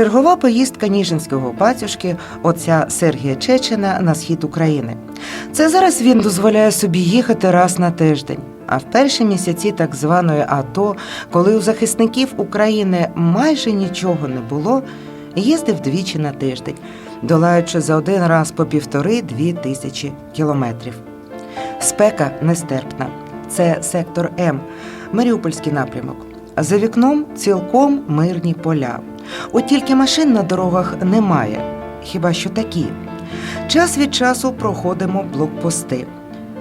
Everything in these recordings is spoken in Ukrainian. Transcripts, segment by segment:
Чергова поїздка Ніжинського батюшки отця Сергія Чечена на схід України. Це зараз він дозволяє собі їхати раз на тиждень. А в перші місяці так званої АТО, коли у захисників України майже нічого не було, їздив двічі на тиждень, долаючи за один раз по півтори-дві тисячі кілометрів. Спека нестерпна. Це сектор М, Маріупольський напрямок. За вікном цілком мирні поля. От тільки машин на дорогах немає, хіба що такі. Час від часу проходимо блокпости.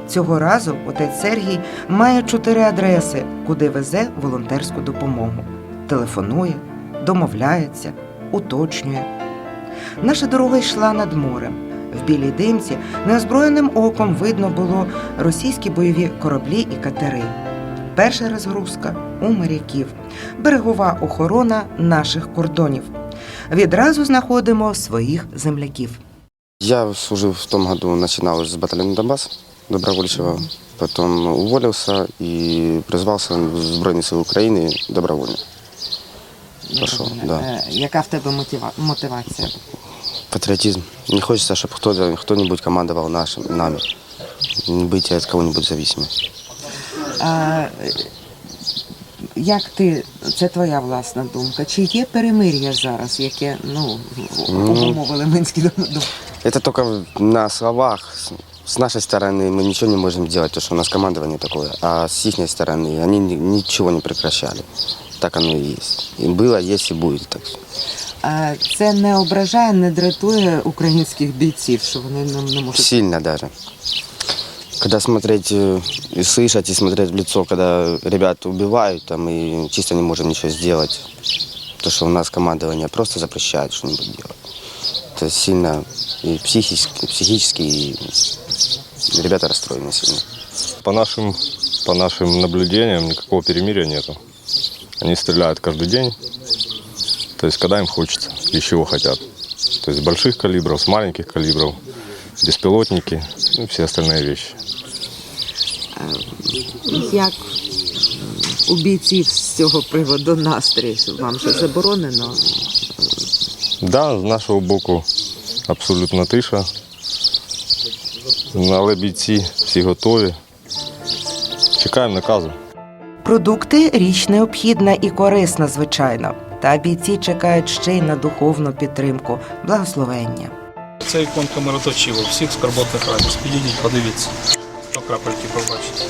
Цього разу отець Сергій має чотири адреси, куди везе волонтерську допомогу. Телефонує, домовляється, уточнює. Наша дорога йшла над морем. В білій димці неозброєним оком видно було російські бойові кораблі і катери Перша розгрузка у моряків, берегова охорона наших кордонів. Відразу знаходимо своїх земляків. Я служил в том году, начинал с батальона Донбасс добровольчего, потом уволился и призвался в Збройні сили України добровольно. Пошел, да. Е, Яка в тебе мотива- мотивація? Патриотизм. Не хочется, чтобы кто-то, кто-нибудь командовал нашим, нами. Не быть от кого-нибудь зависимым. А, е, як ти, це твоя власна думка? Чи є перемир'я зараз, яке ну, умовили Минські домовленості? Это только на словах. С- С нашей стороны мы ничего не можем делать, потому что у нас командование такое. А с их стороны они ни- ничего не прекращали. Так оно и есть. И было, есть и будет. Так. А це не ображає, не дратує українських бійців, що вони не, не можуть. Сильно даже. Когда смотреть э, и слышать, и смотреть в лицо, когда ребят убивают, там, и чисто не можем ничего сделать. То, что у нас командование просто запрещает что-нибудь делать. Это сильно и психически, психически и ребята расстроены сильно. По нашим, по нашим наблюдениям никакого перемирия нету. Они стреляют каждый день, то есть когда им хочется и чего хотят. То есть с больших калибров, с маленьких калибров, беспилотники, и все остальные вещи. Як у бійців з цього приводу настрій? Вам же заборонено? Да, з нашого боку абсолютно тиша. Але бійці всі готові. Чекаємо наказу. Продукти річ необхідна і корисна, звичайно. Та бійці чекають ще й на духовну підтримку, благословення. Це іконка мироточива, всіх скорботних радість. Підійдіть, подивіться, по крапельки побачите.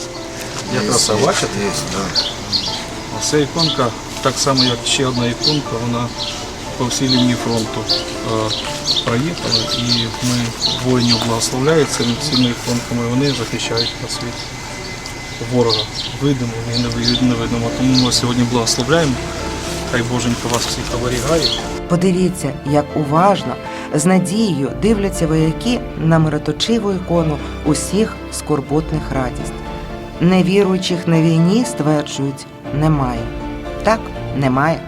Якраз бачите? Це іконка, так само як ще одна іконка, вона по всій лінії фронту е, проїхала. І ми воїнів благословляють цими цими іконками, вони захищають на світ ворога. Видимо і невид- невидимо. Тому ми сьогодні благословляємо. Хай Боженька вас всіх оберігає. Подивіться, як уважно, з надією дивляться вояки на мироточиву ікону усіх скорботних радість. Невіруючих на війні стверджують немає. Так, немає.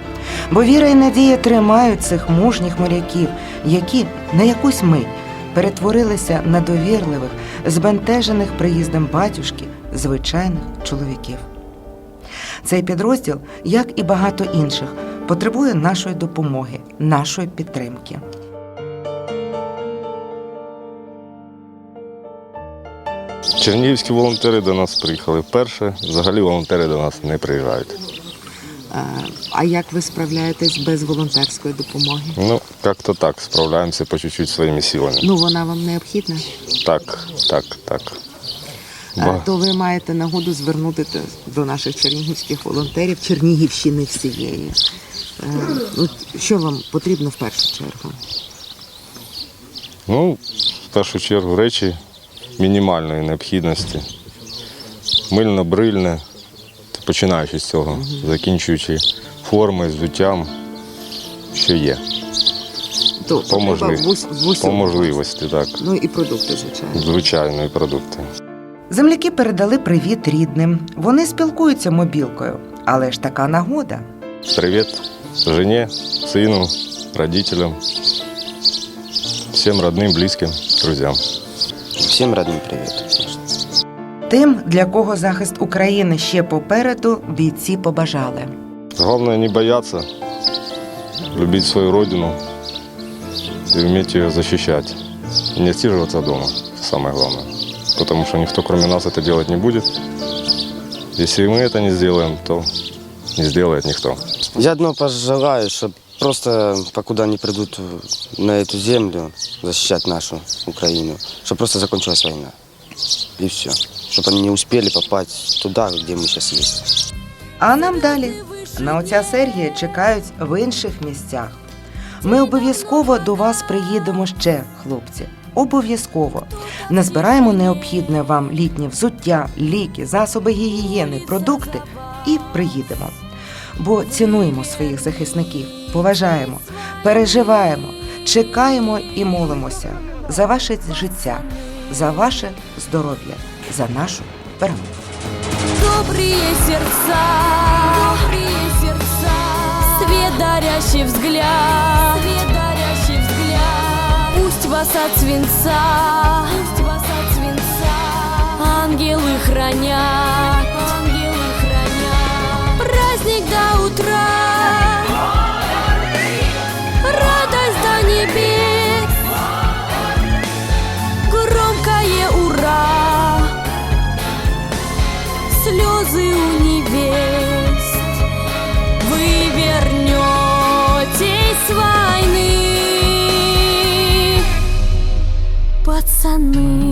Бо віра і надія тримають цих мужніх моряків, які на якусь мить перетворилися на довірливих, збентежених приїздом батюшки звичайних чоловіків. Цей підрозділ, як і багато інших, потребує нашої допомоги, нашої підтримки. Чернігівські волонтери до нас приїхали вперше. Взагалі волонтери до нас не приїжджають. А як ви справляєтесь без волонтерської допомоги? Ну, как-то так, справляємося по чуть-чуть своїми силами. Ну вона вам необхідна. Так, так, так. А, То ви маєте нагоду звернути до наших чернігівських волонтерів, Чернігівщини всієї. Е, Що вам потрібно в першу чергу? Ну, в першу чергу речі мінімальної необхідності. Мильно-брильне, починаючи з цього, закінчуючи форми, взуттям, що є. То По, можлив- в ус- по можливості, так. Ну і продукти, звичайно. Звичайної продукти. Земляки передали привіт рідним. Вони спілкуються мобілкою, але ж така нагода. Привіт жені, сину, родителям, всім родним, близьким, друзям. Всем родным привет. Тим, для кого захист України ще попереду, бійці побажали. Головне не бояться, любить свою родину и уметь ее защищать. И не отсиживаться дома, самое главное. Потому что никто, кроме нас, это делать не будет. Если мы это не сделаем, то не сделает никто. Я одно пожелаю, чтобы просто, покуда они придут на эту землю защищать нашу Украину, чтобы просто закончилась война. И все. Чтобы они не успели попасть туда, где мы сейчас есть. А нам далі. На отця Сергія чекають в інших місцях. Ми обов'язково до вас приїдемо ще, хлопці. Обов'язково назбираємо необхідне вам літнє взуття, ліки, засоби гігієни, продукти і приїдемо. Бо цінуємо своїх захисників, поважаємо, переживаємо, чекаємо і молимося за ваше життя, за ваше здоров'я, за нашу перемогу. Добрые сердца, добрые сердца, свет дарящий взгляд, свет дарящий взгляд. Пусть вас от свинца, пусть вас от свинца, ангелы хранят, Пацаны.